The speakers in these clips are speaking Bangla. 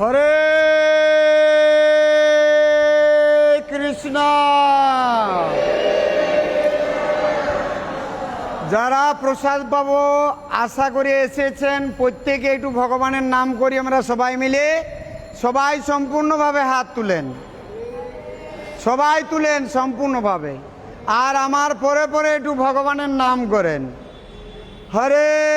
হরে কৃষ্ণ। যারা প্রসাদ পাবো, আশা করে এসেছেন। প্রত্যেকে একটু ভগবানের নাম করি আমরা সবাই মিলে। সবাই সম্পূর্ণভাবে হাত তুলেন। সবাই তুলেন সম্পূর্ণভাবে। আর আমার পরে পরে একটু ভগবানের নাম করেন। হরে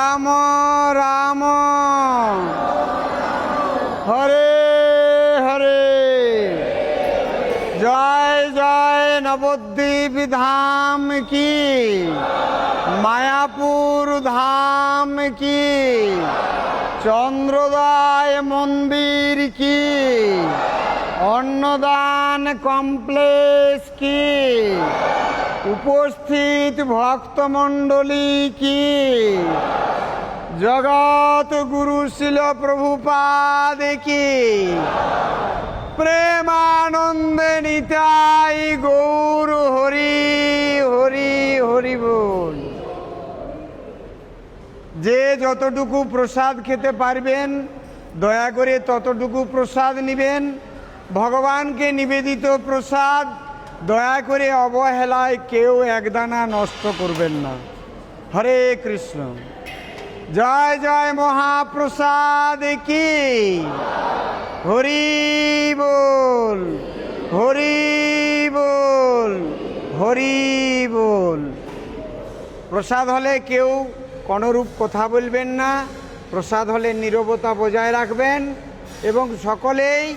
রাম রাম। হরে হরে। জয় জয় নবদ্বীপ ধাম কি? মায়াপুর ধাম কি? চন্দ্রদায় মন্দির কি? অন্নদান কমপ্লেক্স কি? উপস্থিত ভক্তমণ্ডলী কি? জগৎ গুরু শিল প্রভুপাদ কি? প্রেমানন্দে নিতাই গৌর হরি হরি হরি বল। যে যতটুকু প্রসাদ খেতে পারবেন, দয়া করে ততটুকু প্রসাদ নেবেন। ভগবানকে নিবেদিত প্রসাদ দয়া করে অবহেলায় কেউ একদানা নষ্ট করবেন না। হরে কৃষ্ণ। জয় জয় মহাপ্রসাদ কি? হরি বল হরি বল হরি বল। প্রসাদ হলে কেউ কোনরূপ কথা বলবেন না। প্রসাদ হলে নীরবতা বজায় রাখবেন এবং সকলেই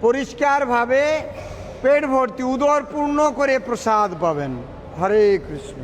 পরিষ্কারভাবে পেট ভর্তি উদর পূর্ণ করে প্রসাদ পাবেন। হরে কৃষ্ণ।